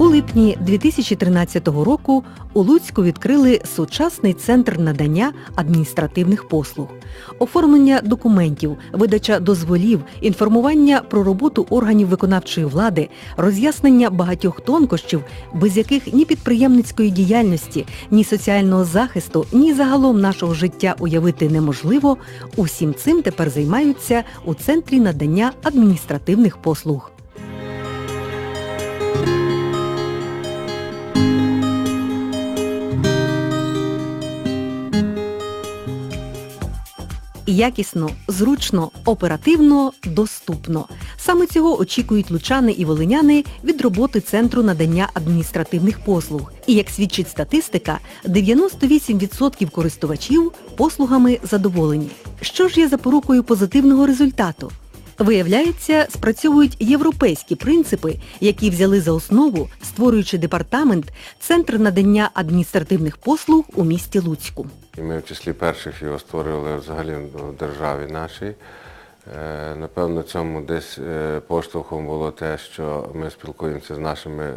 У липні 2013 року у Луцьку відкрили сучасний центр надання адміністративних послуг, оформлення документів, видача дозволів, інформування про роботу органів виконавчої влади, роз'яснення багатьох тонкощів, без яких ні підприємницької діяльності, ні соціального захисту, ні загалом нашого життя уявити неможливо. Усім цим тепер займаються у центрі надання адміністративних послуг. Якісно, зручно, оперативно, доступно. Саме цього очікують лучани і волиняни від роботи центру надання адміністративних послуг. І як свідчить статистика, 98% користувачів послугами задоволені. Що ж є запорукою позитивного результату? Виявляється, спрацьовують європейські принципи, які взяли за основу, створюючи департамент Центр надання адміністративних послуг у місті Луцьку. І ми в числі перших його створювали взагалі в державі нашій. Е, Напевно, цьому десь е, поштовхом було те, що ми спілкуємося з нашими е,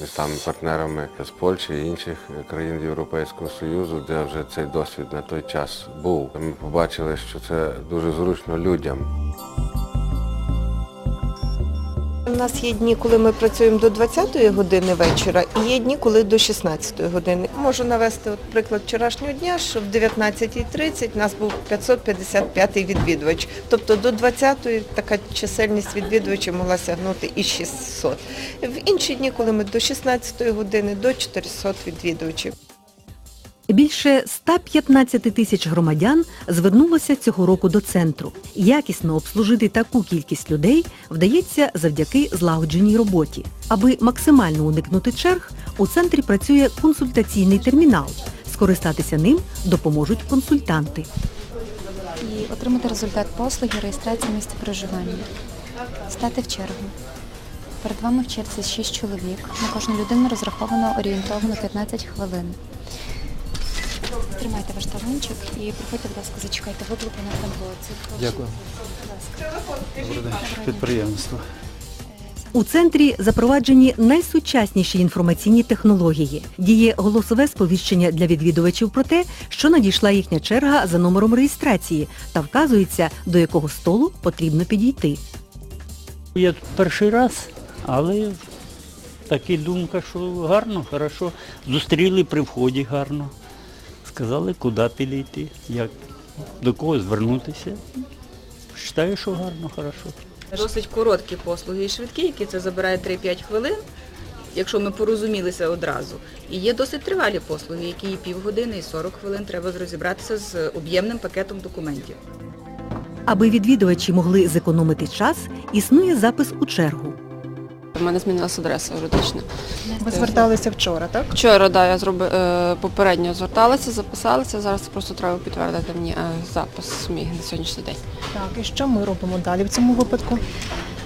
містами-партнерами з Польщі і інших країн Європейського Союзу, де вже цей досвід на той час був. Ми побачили, що це дуже зручно людям. У нас є дні, коли ми працюємо до 20-ї години вечора, і є дні, коли до 16-ї години. Можу навести от приклад вчорашнього дня, що в 19.30 у нас був 555-й відвідувач. Тобто до 20-ї така чисельність відвідувачів могла сягнути і 600. В інші дні, коли ми до 16-ї години, до 400 відвідувачів. Більше 115 тисяч громадян звернулося цього року до центру. Якісно обслужити таку кількість людей вдається завдяки злагодженій роботі. Аби максимально уникнути черг, у центрі працює консультаційний термінал. Скористатися ним допоможуть консультанти. і отримати результат послуги реєстрації місця проживання. Стати в чергу. Перед вами в черзі 6 чоловік. На кожну людину розраховано орієнтовно 15 хвилин. Тримайте ваш талончик і приходьте, будь ласка, зачекайте виклику на таблоці. Дякую. Добрий день. Підприємство. У центрі запроваджені найсучасніші інформаційні технології. Діє голосове сповіщення для відвідувачів про те, що надійшла їхня черга за номером реєстрації та вказується, до якого столу потрібно підійти. Я тут перший раз, але така думка, що гарно, хорошо. Зустріли при вході гарно. Сказали, куди підійти, як, до кого звернутися. Вважаю, що гарно, хорошо. Досить короткі послуги і швидкі, які це забирає 3-5 хвилин, якщо ми порозумілися одразу. І є досить тривалі послуги, які і півгодини, і 40 хвилин треба розібратися з об'ємним пакетом документів. Аби відвідувачі могли зекономити час, існує запис у чергу. У мене змінилася адреса юридична. Ви зверталися вчора, так? Вчора, да, я зроби, е, попередньо зверталася, записалася, зараз просто треба підтвердити мені е, запис мій на сьогоднішній день. Так, і що ми робимо далі в цьому випадку?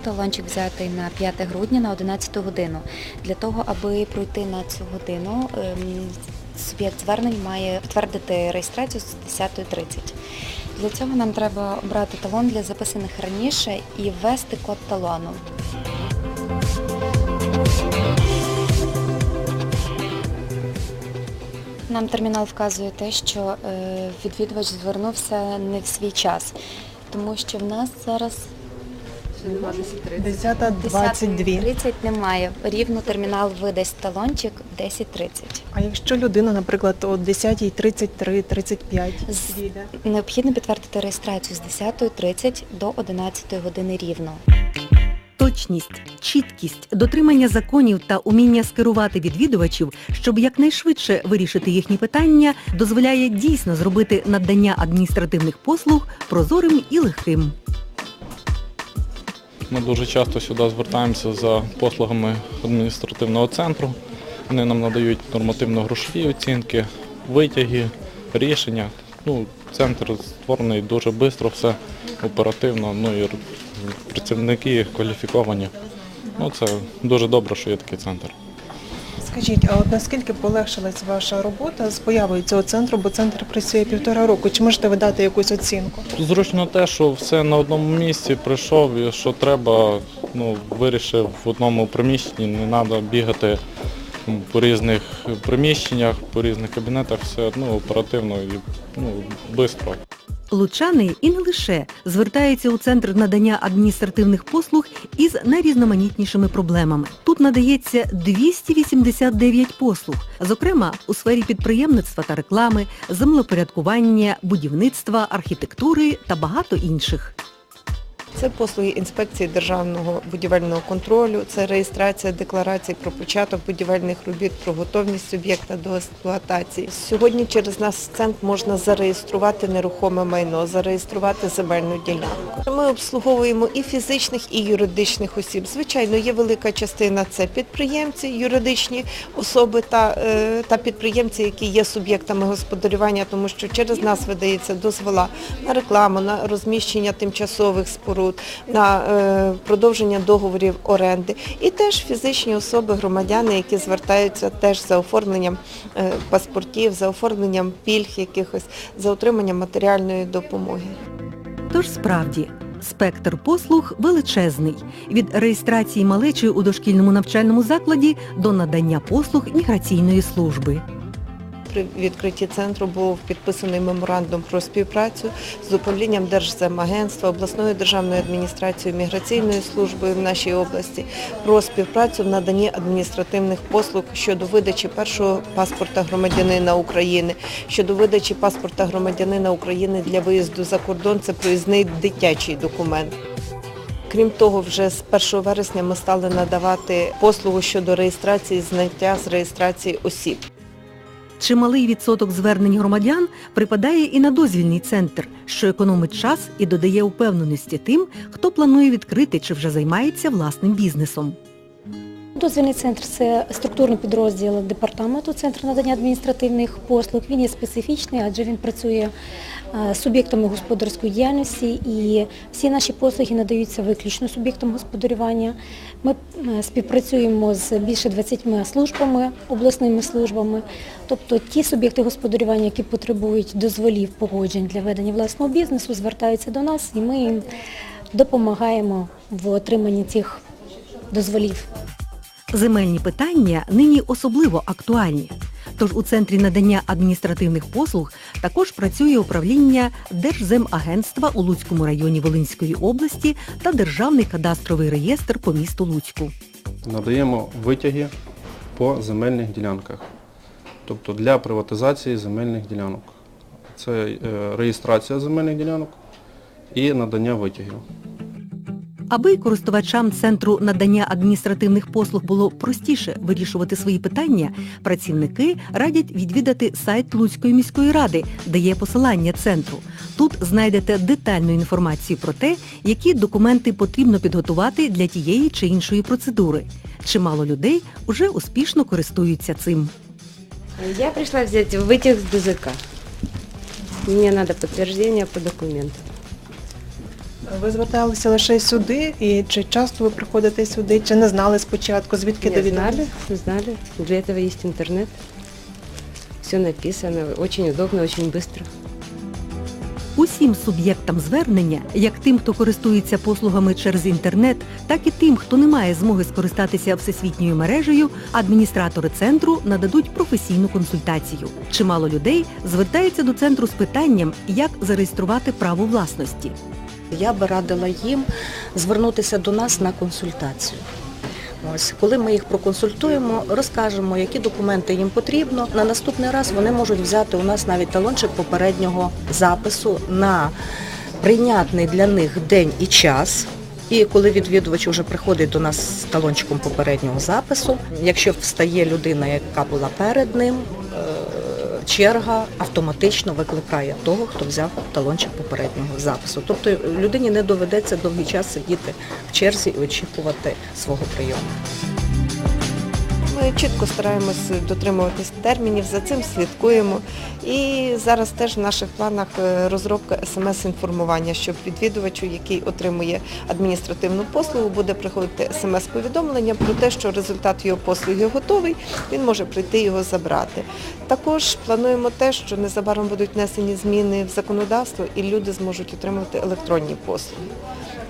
Талончик взятий на 5 грудня на 11 годину. Для того, аби пройти на цю годину, ем, суб'єкт звернень має підтвердити реєстрацію з 10.30. Для цього нам треба обрати талон для записаних раніше і ввести код талону. Нам термінал вказує те, що е, відвідувач звернувся не в свій час, тому що в нас зараз 10.22. 10.30 немає. Рівно термінал видасть талончик 10.30. А якщо людина, наприклад, о 10.33, 35 З- Необхідно підтвердити реєстрацію з 10.30 до 11 години рівно. Точність, чіткість, дотримання законів та уміння скерувати відвідувачів, щоб якнайшвидше вирішити їхні питання, дозволяє дійсно зробити надання адміністративних послуг прозорим і легким. Ми дуже часто сюди звертаємося за послугами адміністративного центру. Вони нам надають нормативно-грошові оцінки, витяги, рішення. Ну, центр створений дуже швидко, все оперативно, ну і працівники кваліфіковані. Ну, це дуже добре, що є такий центр. Скажіть, а от наскільки полегшилась ваша робота з появою цього центру, бо центр працює півтора року. Чи можете ви дати якусь оцінку? Зручно те, що все на одному місці прийшов і що треба, ну, вирішив в одному приміщенні, не треба бігати по різних приміщеннях, по різних кабінетах, все ну, оперативно і ну, швидко. Лучани і не лише звертаються у центр надання адміністративних послуг із найрізноманітнішими проблемами. Тут надається 289 послуг, зокрема у сфері підприємництва та реклами, землепорядкування, будівництва, архітектури та багато інших. Це послуги інспекції державного будівельного контролю, це реєстрація декларацій про початок будівельних робіт, про готовність об'єкта до експлуатації. Сьогодні через нас центр можна зареєструвати нерухоме майно, зареєструвати земельну ділянку. Ми обслуговуємо і фізичних, і юридичних осіб. Звичайно, є велика частина це підприємці, юридичні особи та, е, та підприємці, які є суб'єктами господарювання, тому що через нас видається дозвола на рекламу, на розміщення тимчасових споруд, на е, продовження договорів оренди. І теж фізичні особи, громадяни, які звертаються теж за оформленням е, паспортів, за оформленням пільг якихось, за отриманням матеріальної допомоги. Тож справді, спектр послуг величезний від реєстрації малечі у дошкільному навчальному закладі до надання послуг міграційної служби. При відкритті центру був підписаний меморандум про співпрацю з управлінням Держземагентства, обласною державною адміністрацією, міграційною службою в нашій області про співпрацю в наданні адміністративних послуг щодо видачі першого паспорта громадянина України, щодо видачі паспорта громадянина України для виїзду за кордон. Це проїзний дитячий документ. Крім того, вже з 1 вересня ми стали надавати послугу щодо реєстрації, зняття з реєстрації осіб. Чималий відсоток звернень громадян припадає і на дозвільний центр, що економить час і додає упевненості тим, хто планує відкрити чи вже займається власним бізнесом. Дозвільний центр це структурний підрозділ департаменту Центру надання адміністративних послуг. Він є специфічний, адже він працює е, суб'єктами господарської діяльності і всі наші послуги надаються виключно суб'єктам господарювання. Ми е, співпрацюємо з більше 20 службами, обласними службами. Тобто ті суб'єкти господарювання, які потребують дозволів погоджень для ведення власного бізнесу, звертаються до нас і ми їм допомагаємо в отриманні цих дозволів. Земельні питання нині особливо актуальні. Тож у центрі надання адміністративних послуг також працює управління Держземагентства у Луцькому районі Волинської області та Державний кадастровий реєстр по місту Луцьку. Надаємо витяги по земельних ділянках, тобто для приватизації земельних ділянок. Це е, реєстрація земельних ділянок і надання витягів. Аби користувачам центру надання адміністративних послуг було простіше вирішувати свої питання, працівники радять відвідати сайт Луцької міської ради, де є посилання центру. Тут знайдете детальну інформацію про те, які документи потрібно підготувати для тієї чи іншої процедури. Чимало людей уже успішно користуються цим. Я пришла взять вытяг с ДЗК. Мне надо подтверждение по документам. Ви зверталися лише сюди, і чи часто ви приходите сюди, чи не знали спочатку, звідки Не довідали? знали, не знали. Для этого есть интернет. Все написано, очень удобно, очень быстро. Усім суб'єктам звернення, як тим, хто користується послугами через інтернет, так і тим, хто не має змоги скористатися всесвітньою мережею, адміністратори центру нададуть професійну консультацію. Чимало людей звертаються до центру з питанням, як зареєструвати право власності. Я би радила їм звернутися до нас на консультацію. Ось, коли ми їх проконсультуємо, розкажемо, які документи їм потрібно. На наступний раз вони можуть взяти у нас навіть талончик попереднього запису на прийнятний для них день і час. І коли відвідувач вже приходить до нас з талончиком попереднього запису, якщо встає людина, яка була перед ним, е, черга автоматично викликає того, хто взяв талончик попереднього запису. Тобто людині не доведеться довгий час сидіти в черзі і очікувати свого прийому. Чітко стараємось дотримуватись термінів, за цим слідкуємо. І зараз теж в наших планах е, розробка смс-інформування, щоб відвідувачу, який отримує адміністративну послугу, буде приходити смс-повідомлення про те, що результат його послуги готовий, він може прийти його забрати. Також плануємо те, що незабаром будуть внесені зміни в законодавство і люди зможуть отримувати електронні послуги.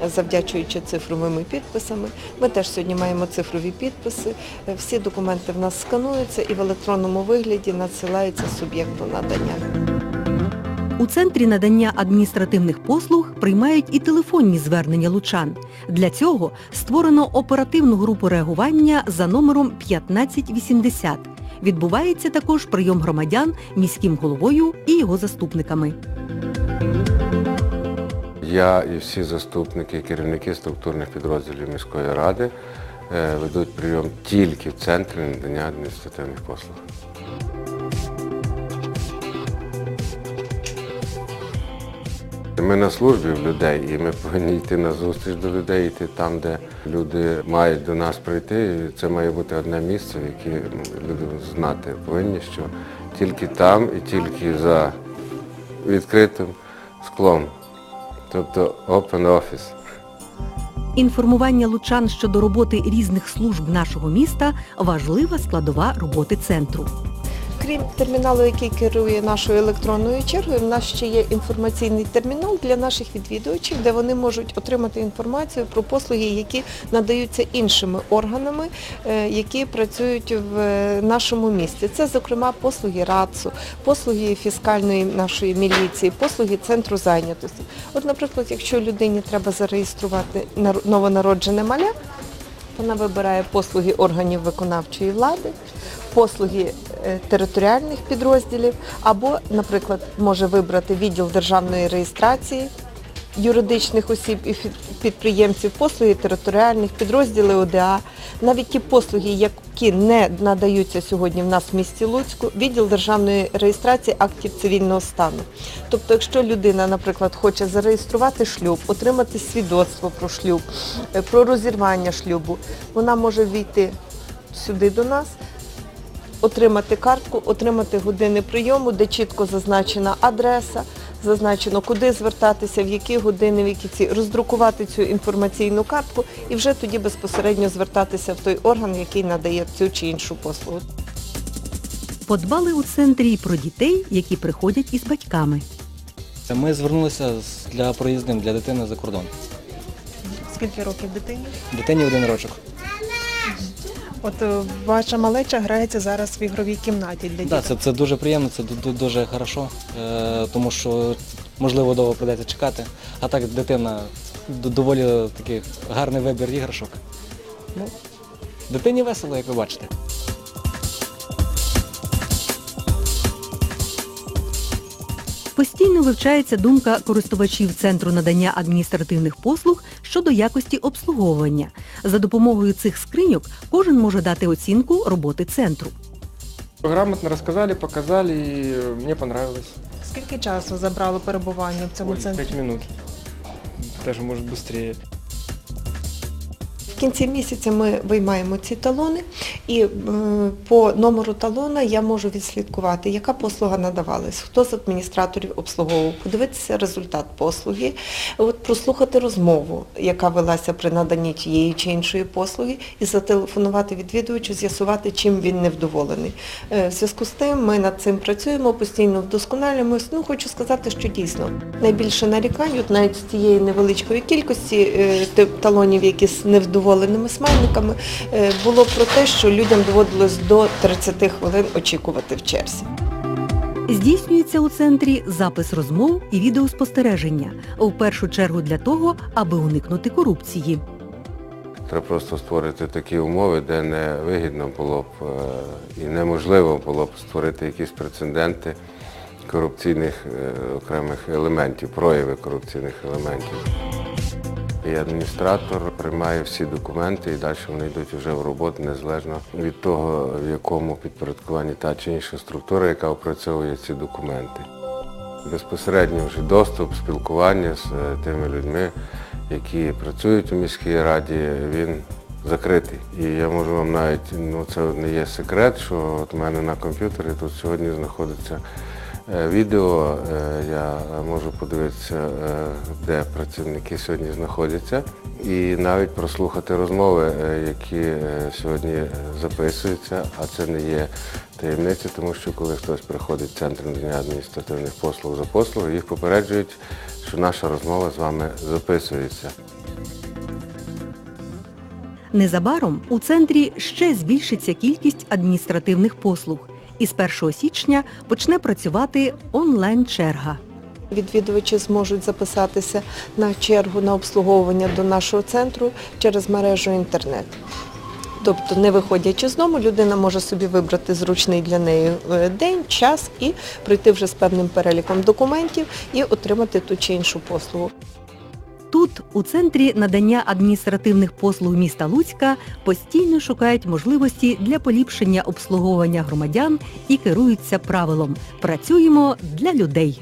Завдячуючи цифровими підписами. Ми теж сьогодні маємо цифрові підписи. Е, Всі документи в нас скануються і в електронному вигляді надсилаються суб'єкту надання. У центрі надання адміністративних послуг приймають і телефонні звернення лучан. Для цього створено оперативну групу реагування за номером 1580. Відбувається також прийом громадян міським головою і його заступниками. Я і всі заступники, керівники структурних підрозділів міської ради е, ведуть прийом тільки в центрі надання адміністративних послуг. Ми на службі в людей і ми повинні йти на зустріч до людей, йти там, де люди мають до нас прийти. І це має бути одне місце, в яке ну, люди знати повинні, що тільки там і тільки за відкритим склом. Тобто open office. Інформування лучан щодо роботи різних служб нашого міста важлива складова роботи центру. Крім терміналу, який керує нашою електронною чергою, в нас ще є інформаційний термінал для наших відвідувачів, де вони можуть отримати інформацію про послуги, які надаються іншими органами, е, які працюють в е, нашому місті. Це, зокрема, послуги РАЦУ, послуги фіскальної нашої міліції, послуги центру зайнятості. От, наприклад, якщо людині треба зареєструвати новонароджене маля, вона вибирає послуги органів виконавчої влади, послуги е, територіальних підрозділів або, наприклад, може вибрати відділ державної реєстрації юридичних осіб і підприємців, послуги територіальних підрозділів ОДА, навіть ті послуги, які не надаються сьогодні в нас в місті Луцьку, відділ державної реєстрації актів цивільного стану. Тобто, якщо людина, наприклад, хоче зареєструвати шлюб, отримати свідоцтво про шлюб, е, про розірвання шлюбу, вона може війти сюди до нас, отримати картку, отримати години прийому, де чітко зазначена адреса, зазначено, куди звертатися, в які години, в які ці роздрукувати цю інформаційну картку і вже тоді безпосередньо звертатися в той орган, який надає цю чи іншу послугу. Подбали у центрі й про дітей, які приходять із батьками. Ми звернулися для проїздом для дитини за кордон. Скільки років дитині? Дитині один рочок. От е, ваша малеча грається зараз в ігровій кімнаті для Да, дітей. це, це дуже приємно, це ду- ду- дуже хорошо, е, тому що можливо довго прийдеться чекати. А так дитина доволі такий гарний вибір іграшок. Ну, дитині весело, як ви бачите. Постійно вивчається думка користувачів центру надання адміністративних послуг щодо якості обслуговування. За допомогою цих скриньок кожен може дати оцінку роботи центру. Грамотно розказали, показали, і мені понравилось. Скільки часу забрало перебування в цьому Ой, центрі? Пять хвилин. Теж може быстрее. Кінці місяця ми виймаємо ці талони, і е, по номеру талона я можу відслідкувати, яка послуга надавалась, хто з адміністраторів обслуговував, подивитися результат послуги, от прослухати розмову, яка велася при наданні тієї чи іншої послуги, і зателефонувати відвідувачу, з'ясувати, чим він невдоволений. Е, В зв'язку з тим ми над цим працюємо, постійно вдосконалюємось. Ну, хочу сказати, що дійсно найбільше нарікань, от навіть з цієї невеличкої кількості е, талонів, які з невдоволеними смайликами, е, було про те, що людям доводилось до 30 хвилин очікувати в черзі. Здійснюється у центрі запис розмов і відеоспостереження, у першу чергу для того, аби уникнути корупції. Треба просто створити такі умови, де не вигідно було б е, і неможливо було б створити якісь прецеденти корупційних е, окремих елементів, прояви корупційних елементів. І адміністратор приймає всі документи і далі вони йдуть вже в роботу незалежно від того, в якому підпорядкуванні та чи інша структура, яка опрацьовує ці документи. Безпосередньо вже доступ, спілкування з е, тими людьми, які працюють у міській раді, він закритий. І я можу вам навіть, ну це не є секрет, що от у мене на комп'ютері тут сьогодні знаходиться відео. Е, Я можу подивитися, е, де працівники сьогодні знаходяться, і навіть прослухати розмови, е, які е, сьогодні е, записуються, а це не є таємниця, тому що коли хтось приходить в центр надання адміністративних послуг за послуги, їх попереджують, що наша розмова з вами записується. Незабаром у центрі ще збільшиться кількість адміністративних послуг. І з 1 січня почне працювати онлайн-черга. Відвідувачі зможуть записатися на чергу на обслуговування до нашого центру через мережу інтернет. Тобто, не виходячи з дому, людина може собі вибрати зручний для неї е, день, час і прийти вже з певним переліком документів і отримати ту чи іншу послугу. Тут, у центрі надання адміністративних послуг міста Луцька, постійно шукають можливості для поліпшення обслуговування громадян і керуються правилом «Працюємо для людей».